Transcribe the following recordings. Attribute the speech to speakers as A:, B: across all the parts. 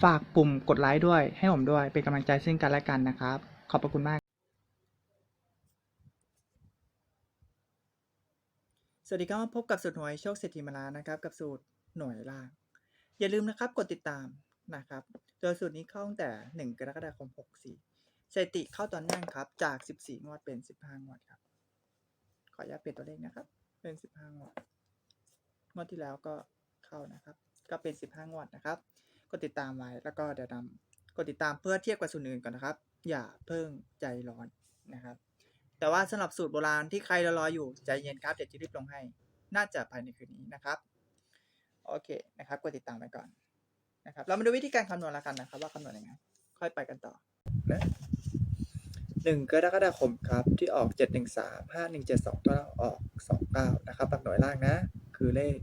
A: ฝากปุ่มกดไลค์ด้วย ให้ผมด้วย เป็นกำลังใจซึ่งกันและกันนะครับ ขอบพระคุณมาก สวัสดีครับพบกับสูตรหวยโชคเศรษฐีมาลานะครับ กับสูตรหน่วยล่าง อย่าลืมนะครับกดติดตามนะครับโดยสูตรนี้เข้าตั้งแต่ 1 กรกฎาคม 64สถิติเข้าตอนนั่งครับ จาก 14 งวดเป็น 15 งวดครับ ขออนุญาตเปลี่ยนตัวเลขนะครับ เป็น 15 งวด งวดที่แล้วก็เข้านะครับ ก็เป็น 15 งวดนะครับ กดติดตามไว้ แล้วก็เดี๋ยวนำกดติดตามเพื่อเทียบกับสูตรอื่นก่อนนะครับ อย่าเพิ่งใจร้อนนะครับ แต่ว่าสำหรับสูตรโบราณที่ใครรออยู่ใจเย็นครับเดี๋ยวจะรีบลงให้ น่าจะภายในคืนนี้นะครับ โอเคนะครับ กดติดตามไว้ก่อนนะครับ เรามาดูวิธีการคำนวณแล้วกันนะครับ ว่าคำนวณยังไง ค่อยไปกันต่อนะหนึ่งกรกฎาคมครับที่ออกเจ็ดหนึ่งสามห้าหนึ่งเจ็ดสองตัวออกสองเก้านะครับหลักหน่วยล่างนะ คือเลข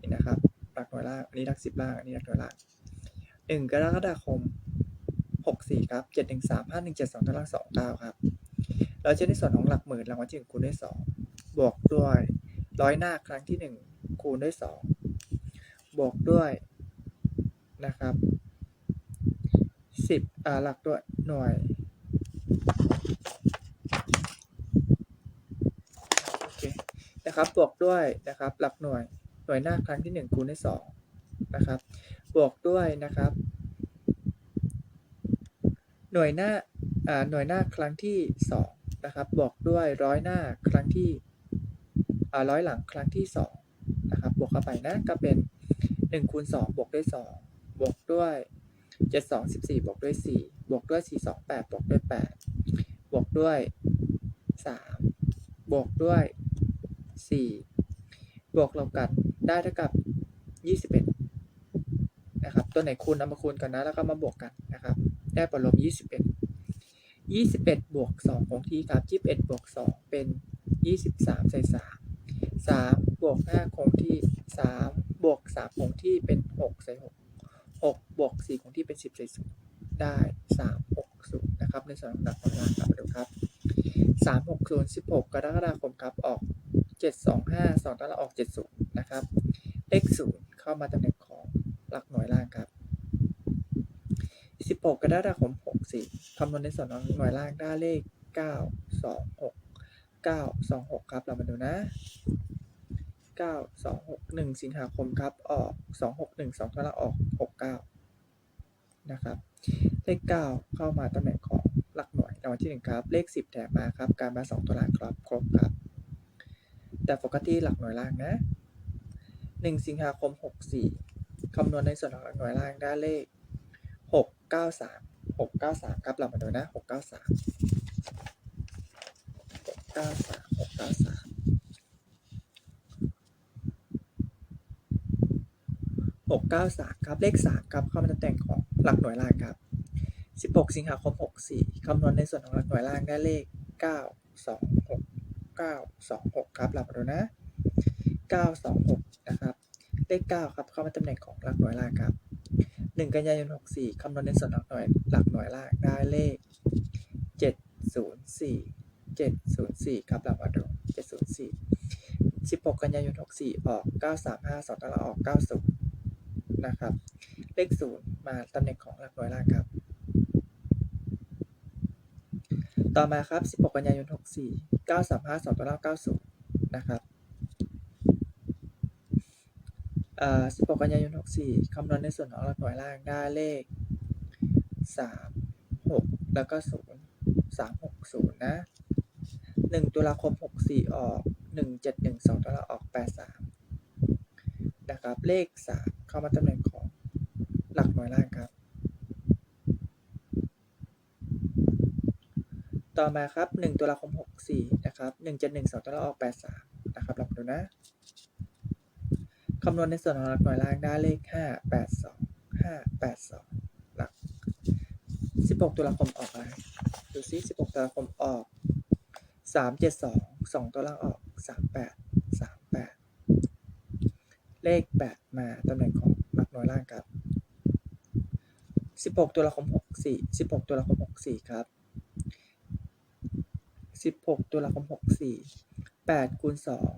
A: นี่นะครับ หลักหน่วยล่าง อันนี้หลักสิบล่าง อันนี้หลักหน่วยล่างหนึ่งกรกฎาคมหกสี่ครับเจ็ดหนึ่งสามห้าหนึ่งเจ็ดสองตัวล่างสองเก้าครับ เราจะในส่วนของหลักหมื่นรางวัลที่หนึ่งคูณด้วยสองบวกด้วยร้อยหน้าครั้งที่หนึ่งคูณด้วยสองบวกด้วยนะครับสิบอ่าหลักด้วยหน่วยนะครับบวกด้วยนะครับหลักหน่วย หน่วยหน้าครั้งที่หนึ่งคูณด้วยสองนะครับ บวกด้วยนะครับ หน่วยหน้าอ่าหน่วยหน้าครั้งที่สองนะครับบวกด้วยร้อยหน้าครั้งที่อ่าร้อยหลังครั้งที่สองนะครับบวกเข้าไปนะก็เป็นหนึ่งคูณสองบวกด้วยสองบวกด้วยเจ็ดสองสิบสี่บวกด้วยสี่บวกด้วยสี่สองแปดบวกด้วยแปดบวกด้วยสามบวกด้วยสี่บวกลบกัน ได้เท่ากับยี่สิบเอ็ดนะครับ ตัวไหนคูณเอามาคูณกันนะ แล้วก็มาบวกกันนะครับ ได้ผลลบยี่สิบเอ็ดยี่สิบเอ็ดบวกสองคงที่ครับยี่สิบเอ็ดบวกสองเป็นยี่สิบสามใส่สามสามบวกห้าคงที่สามบวกสามคงที่เป็นหกใส่หกหกบวกสี่คงที่เป็นสิบใส่ศูนย์ได้สามหกศูนย์นะครับ ในส่วนของหลักของล่างครับมาดูครับสามหกศูนย์สิบหกกรกฎาคมครับออก เจ็ดสองห้าสองตาราออกเจ็ดศูนย์นะครับ เลขศูนย์เข้ามาตำแหน่งของหลักหน่วยล่างครับ 16 กรกฎาคม64คำนวณในส่วนของหน่วยล่างได้เลข 926 926 ครับ เรามาดูนะ 926 1 สิงหาคมครับ ออก 261 2ตัวละออก 69 นะครับ เลข 9 เข้ามาตำแหน่งของหลักหน่วยรางวัลที่ 1 ครับ เลข 10 แถมมาครับ การมา 2 ตัวหลังครับ ครบครับ แต่ปกติหลักหน่วยล่างนะ 1 สิงหาคม 64คำนวณในส่วนของหลักหน่วยล่างได้เลขหกเก้าสามหกเก้าสามครับเรามาดูนะหกเก้าสามหกเก้าสามหกเก้าสามครับเลขสามครับเข้ามาตำแหน่งของหลักหน่วยล่างครับสิบหกสิงหาคมหกสี่คำนวณในส่วนของหลักหน่วยล่างได้เลขเก้า สองหกเก้าสองหกครับเรามาดูนะเก้าสองหกนะครับ เลขเก้าครับเข้ามาตำแหน่งของหลักหน่วยล่างครับหนึ่งกันยายนหกสี่คำนวณในส่วนหลักหน่วยหลักหน่วยล่างได้เลขเจ็ดศูนย์สี่เจ็ดศูนย์สี่ครับเรามาดูเจ็ดศูนย์สี่สิบหกกันยายนหกสี่ออกเก้าสามห้าสองตาราออกเก้าศูนย์นะครับ เลขศูนย์มาตำแหน่งของหลักหน่วยล่างครับ ต่อมาครับสิบหกกันยายนหกสี่เก้าสามห้าสองตารางเก้าศูนย์นะครับอ่อ16 กันยายน 64 คำนวณในส่วนของหลักหน่วยล่างได้เลข 3 6 แล้วก็ 0 3 6 0 นะหนึ่งตุลาคมหกสี่ออกหนึ่งเจ็ดหนึ่งสองตุลาออกแปดสามนะครับ เลขสามเข้ามาตำแหน่งของหลักหน่วยล่างครับ ต่อมาครับหนึ่งตุลาคมหกสี่นะครับหนึ่งเจ็ดหนึ่งสองตุลาออกแปดสามนะครับลองดูนะ คำนวณในส่วนของหลักหน่วยล่างได้เลขห้าแปดสองห้าแปดสองหลักสิบหกตุลาคมออกอะไร ดูซิสิบหกตุลาคมออกสามเจ็ดสองสองตัวล่างออกสามแปดสามแปดเลขแปดมาตำแหน่งของหลักหน่วยล่างครับสิบหกตุลาคมหกสี่สิบหกตุลาคมหกสี่ครับ สิบหกตุลาคมหกสี่แปดคูณสอง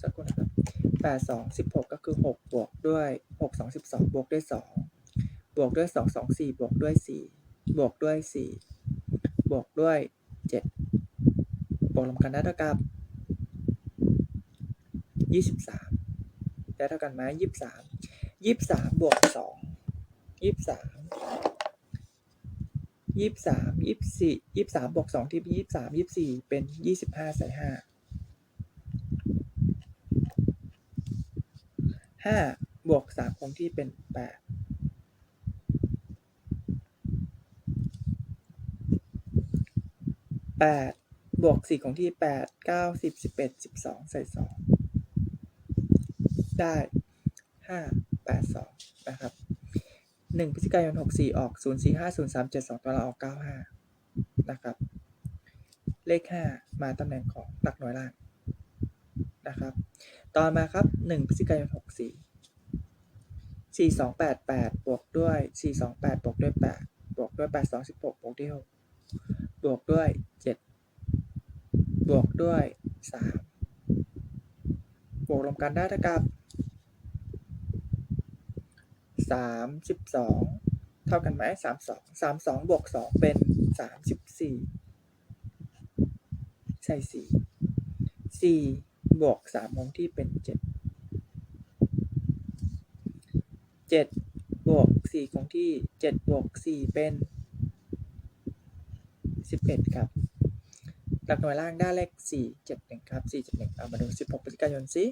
A: สักครู่นะครับแปดสองสิบหกก็คือหกบวกด้วยหกสองสิบสองบวกด้วยสองบวกด้วยสองสองสี่บวกด้วยสี่บวกด้วยสี่บวกด้วยเจ็ดบวกรวมกันได้เท่ากับยี่สิบสามได้เท่ากันไหมยี่สิบสามยี่สิบสามบวกสองยี่สิบสาม ยี่สิบสามยี่สิบสี่ยี่สิบสามบวกสองที่ยี่สิบสามยี่สิบสี่เป็นยี่สิบห้าใส่ห้าห้าบวกสามคงที่เป็นแปดแปดบวกสี่ของที่แปดเก้าสิบสิบเอ็ดสิบสองใส่สองได้ห้าแปดสองนะครับ หนึ่งพฤศจิกายนหกสี่ออกศูนย์สี่ห้าศูนย์สามเจ็ดสองตัวเราออกเก้าห้านะครับ เลขห้ามาตำแหน่งของหลักหน่วยล่างนะครับ ต่อมาครับหนึ่งพฤศจิกายนหกสี่สี่สองแปดแปดบวกด้วยสี่สองแปดบวกด้วยแปดบวกด้วยแปดสองสิบหกบวกด้วยหกบวกด้วยเจ็ดบวกด้วยสามบวกรวมกันได้เท่ากับ สามสิบสองเท่ากันไหมสามสองสามสองบวกสองเป็นสามสิบสี่ใส่สี่สี่บวกสามคงที่เป็นเจ็ดเจ็ดบวกสี่คงที่เจ็ดบวกสี่เป็นสิบเอ็ดครับ หลักหน่วยล่างได้เลขสี่เจ็ดหนึ่งครับสี่เจ็ดหนึ่งเอามาดูสิบหกพฤศจิกายนสิ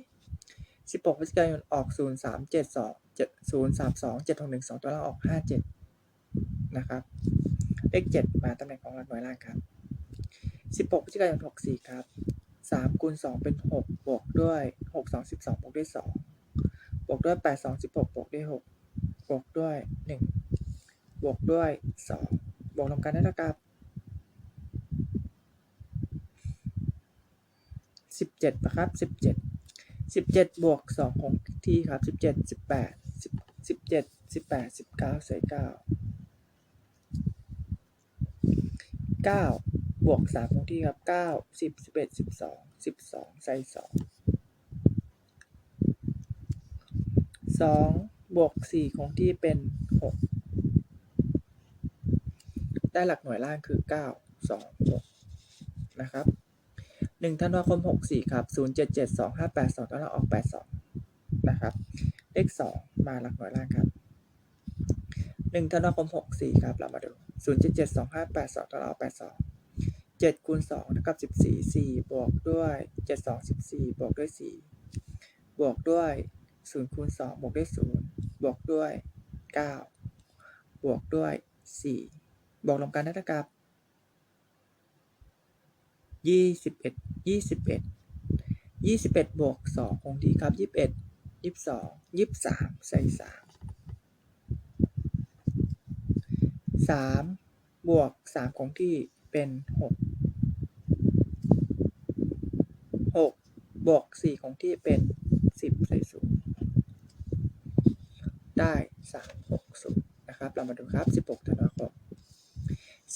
A: สิบหกพฤศจิกายนออกศูนย์สามเจ็ดสองเจ็ดศูนย์สามสองเจ็ดหกหนึ่งสองตัวล่างออกห้าเจ็ดนะครับ เลขเจ็ดมาตำแหน่งของหลักหน่วยล่างครับสิบหกพฤศจิกายนหกสี่ครับสามคูณสองเป็นหกบวกด้วยหกสองสิบสองบวกด้วยสองบวกด้วยแปดสองสิบหกบวกด้วยหกบวกด้วยหนึ่งบวกด้วยสองบวกรวมกันได้เท่ากับสิบเจ็ดนะครับสิบเจ็ด สิบเจ็ดบวกสองคงที่ครับสิบเจ็ดสิบแปดสิบสิบเจ็ดสิบแปดสิบเก้าใส่เก้าเก้าบวกสามคงที่ครับเก้าสิบสิบเอ็ดสิบสองสิบสองใส่สองสองบวกสี่คงที่เป็นหกได้หลักหน่วยล่างคือเก้าสองหกนะครับ หนึ่งธันวาคมหกสี่ครับศูนย์เจ็ดเจ็ดสองห้าแปดสองเราออกแปดสองนะครับ เลขสองมาหลักหน่วยล่างครับหนึ่งธันวาคมหกสี่ครับ เรามาดูศูนย์เจ็ดเจ็ดสองห้าแปดสองเราออกแปดสองเจ็ดคูณสองเท่ากับสิบสี่สี่บวกด้วยเจ็ดสองสิบสี่บวกด้วยสี่บวกด้วยศูนย์คูณสองบวกด้วยศูนย์บวกด้วยเก้าบวกด้วยสี่บวกรวมกันได้เท่ากับ ยี่สิบเอ็ดยี่สิบเอ็ดยี่สิบเอ็ดบวกสองคงที่ครับยี่สิบเอ็ดยี่สิบสองยี่สิบสามใส่สามสามบวกสามคงที่เป็นหกหกบวกสี่คงที่เป็นสิบใส่ศูนย์ได้สามหกศูนย์นะครับ เรามาดูครับสิบหกธันวาคม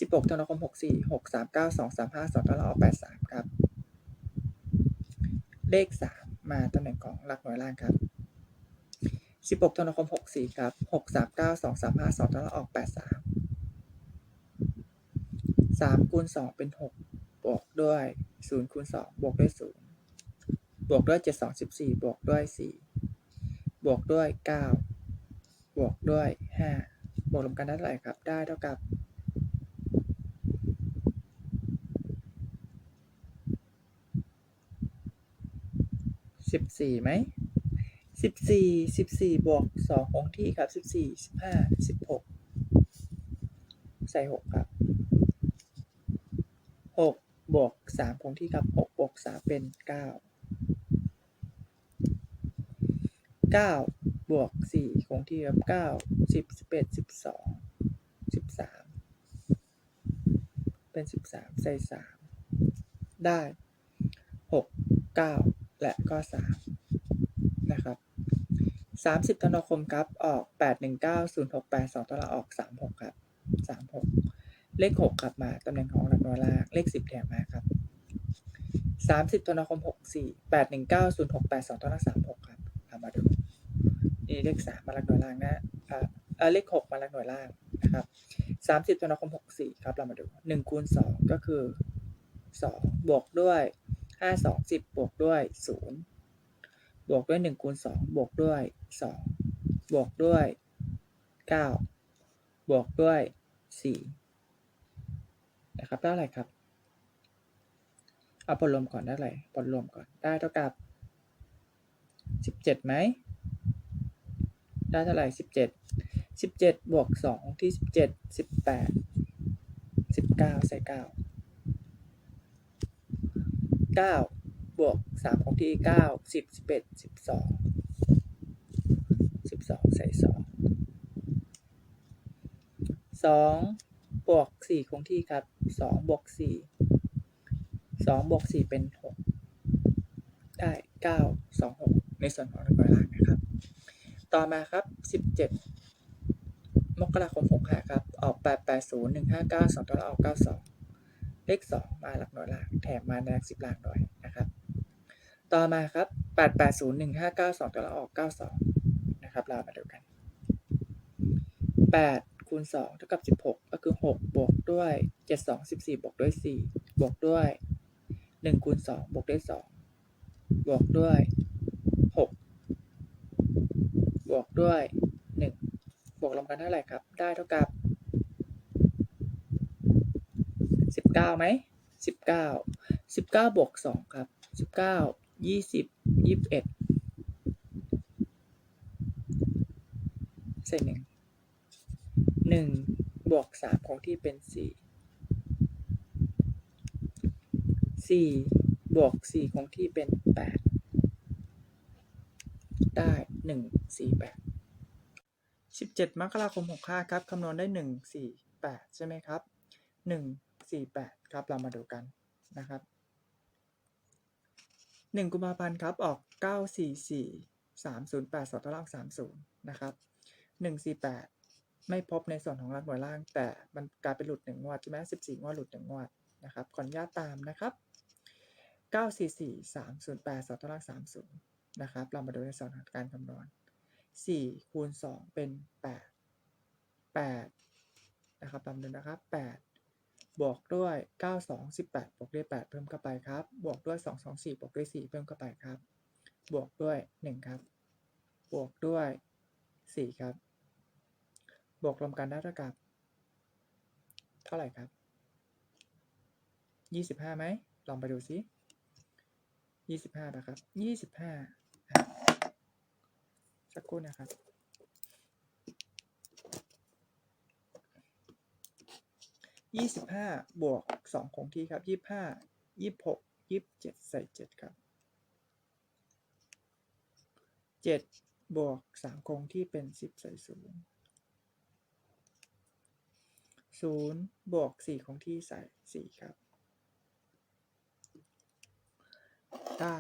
A: สิบหกธันวาคมหกสี่หกสามเก้าสองสามห้าสองตอนเราเอาแปดสามครับ เลขสามมาตำแหน่งของหลักหน่วยล่างครับสิบหกธันวาคมหกสี่ครับหกสามเก้าสองสามห้าสองตอนเราออกแปดสามสามคูณสองเป็นหกบวกด้วยศูนย์คูณสองบวกด้วยศูนย์บวกด้วยเจ็ดสองสิบสี่บวกด้วยสี่บวกด้วยเก้าบวกด้วยห้าบวกรวมกันได้เท่าไหร่ครับ ได้เท่ากับ สิบสี่ไหมสิบสี่สิบสี่บวกสองคงที่ครับสิบสี่สิบห้าสิบหกใส่หกครับหกบวกสามคงที่ครับหกบวกสามเป็นเก้าเก้าบวกสี่คงที่ครับเก้าสิบสิบเอ็ดสิบสองสิบสามเป็นสิบสามใส่สามได้หกเก้า และก็สามนะครับสามสิบธันวาคมครับ ออกแปดหนึ่งเก้าศูนย์หกแปดสองตัวละออกสามหกครับสามหกเลขหกกลับ มาตำแหน่งของหลักหน่วยล่าง เลขสิบแถมมาครับสามสิบธันวาคมหกสี่แปดหนึ่งเก้าศูนย์หกแปดสองตัวละสามหกครับเอามาดูนี่เลขสามมาหลักหน่วยล่างนะอ่าเออเลขหกมาหลักหน่วยล่างนะครับสามสิบธันวาคมหกสี่ครับ เรามาดูหนึ่งคูณสองก็คือสองบวกด้วย ห้าสองสิบบวกด้วยศูนย์บวกด้วยหนึ่งคูณสองบวกด้วยสองบวกด้วยเก้าบวกด้วยสี่นะครับได้อะไรครับ เอาผลรวมก่อนได้อะไรผลรวมก่อนได้เท่ากับสิบเจ็ดไหมได้เท่าไหร่สิบเจ็ดสิบเจ็ดบวกสองที่สิบเจ็ดสิบแปดสิบเก้าใส่เก้า เก้าบวกสามของที่เก้าสิบสิบเอ็ดสิบสองสิบสองใส่สองสองบวกสี่คงที่ครับสองบวกสี่สองบวกสี่เป็นหกได้เก้าสองหกในส่วนของร้อยล่างนะครับ ต่อมาครับสิบเจ็ดมกราคมหกห้าครับ ออกแปดแปดศูนย์หนึ่งห้าเก้าสองตัวละออกเก้าสอง เลขสองมาหลักหน่วยหล่างแถมมาในหลักสิบหล่างด้วยนะครับ ต่อมาครับ 8 8 0 1 5 9 2 ตัวละออก 92 นะครับ เรามาดูกัน 8คูณ2เท่ากับ 16 ก็คือ 6 บวกด้วย 7 2 14 บวกด้วย 4 บวกด้วย 1คูณ2บวกด้วย 2 บวกด้วย 6 บวกด้วย 1 บวกรวมกันเท่าไหร่ครับ ได้เท่ากับ 19ไหม19 19บเก้าบวก2ครับ19ยี่สิบยี่สิบเอ็ดใส่หนึ่งหนึ่งบวกสามของที่เป็นสี่สี่บวกสี่ของที่เป็นแปดได้หนึ่งสี่แปดสิบเจ็ดมกราคมหกห้าครับคำนวณได้หนึ่งสี่แปดใช่ไหมครับหนึ่ง สี่แปดครับ เรามาดูกันนะครับหนึ่งกุมภาพันธ์ครับ ออกเก้าสี่สี่สามศูนย์แปดสองตารางสามศูนย์นะครับหนึ่งสี่แปดไม่พบในส่วนของรักหน่วยล่าง แต่มันกลายเป็นหลุดหนึ่งงวดใช่ไหมสิบสี่งวดหลุดหนึ่งงวดนะครับขออนุญาตตามนะครับเก้าสี่สี่สามศูนย์แปดสองตารางสามศูนย์นะครับ เรามาดูในส่วนของการคำนวณสี่คูณสองเป็นแปดแปดนะครับตามดูนะครับแปด บวกด้วย 9 2 18 บวกด้วย 8 เพิ่มเข้าไปครับ บวกด้วย 2 2 4 บวกด้วย 4 เพิ่มเข้าไปครับ บวกด้วย 1 ครับ บวกด้วย 4 ครับ บวกรวมกันได้เท่ากับ เท่าไหร่ครับ 25ไหม ลองไปดูซิ 25นะครับ 25 สักครู่นะครับ ยี่สิบห้าบวกสองคงที่ครับยี่สิบห้ายี่สิบหกยี่สิบเจ็ดใส่เจ็ดครับเจ็ดบวกสามคงที่เป็นสิบใส่ศูนย์ศูนย์บวกสี่คงที่ใส่สี่ครับได้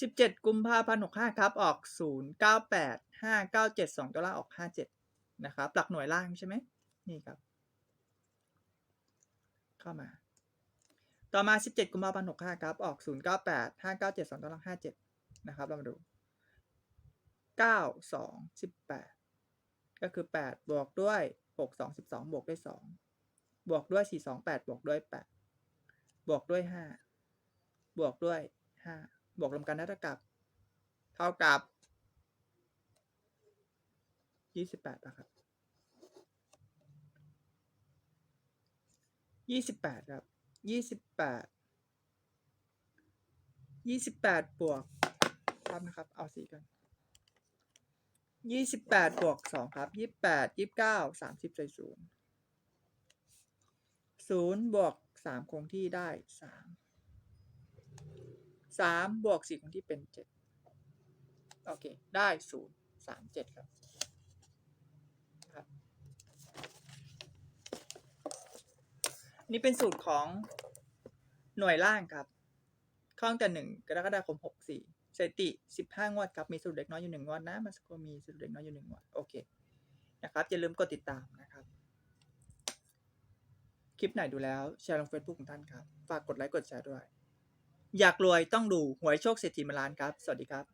A: สิบเจ็ดกุมภาพันธ์หกห้าครับ ออกศูนย์เก้าแปดห้าเก้าเจ็ดสองตัวล่างออกห้าเจ็ดนะครับ หลักหน่วยล่างใช่ไหมนี่ครับ เข้ามา ต่อมา 17 กุมภาพันธ์65 ครับ ออก 098 597 2ตาราง57 นะครับ เรามาดู 9 2 18 ก็คือ 8 บวกด้วย 6 2 12 บวกด้วย 2 บวกด้วย 4 2 8 บวกด้วย 8 บวกด้วย 5 บวกด้วย 5 บวกรวมกันได้เท่ากับ เท่ากับ 28นะครับ ยี่สิบแปดครับยี่สิบแปดยี่สิบแปดบวกแป๊บนะครับ เอาสี่กันยี่สิบแปดบวกสองครับยี่แปดยี่เก้าสามสิบใส่ศูนย์ศูนย์บวกสามคงที่ได้สามสามบวกสี่คงที่เป็นเจ็ดโอเค ได้ศูนย์สามเจ็ดครับ นี่เป็นสูตรของหน่วยล่างครับ ข้อตั้งแต่หนึ่งกรกฎาคมหกสี่สถิติสิบห้างวดครับ มีสูตรเด็กน้อยอยู่หนึ่งงวดนะมันสกมีสูตรเด็กน้อยอยู่หนึ่งงวดโอเคนะครับอย่าลืมกดติดตามนะครับ คลิปไหนดูแล้วแชร์ลงเฟซบุ๊กของท่านครับ ฝากกดไลค์กดแชร์ด้วย อยากรวยต้องดูหวยโชคเศรษฐีมาล้านครับ สวัสดีครับ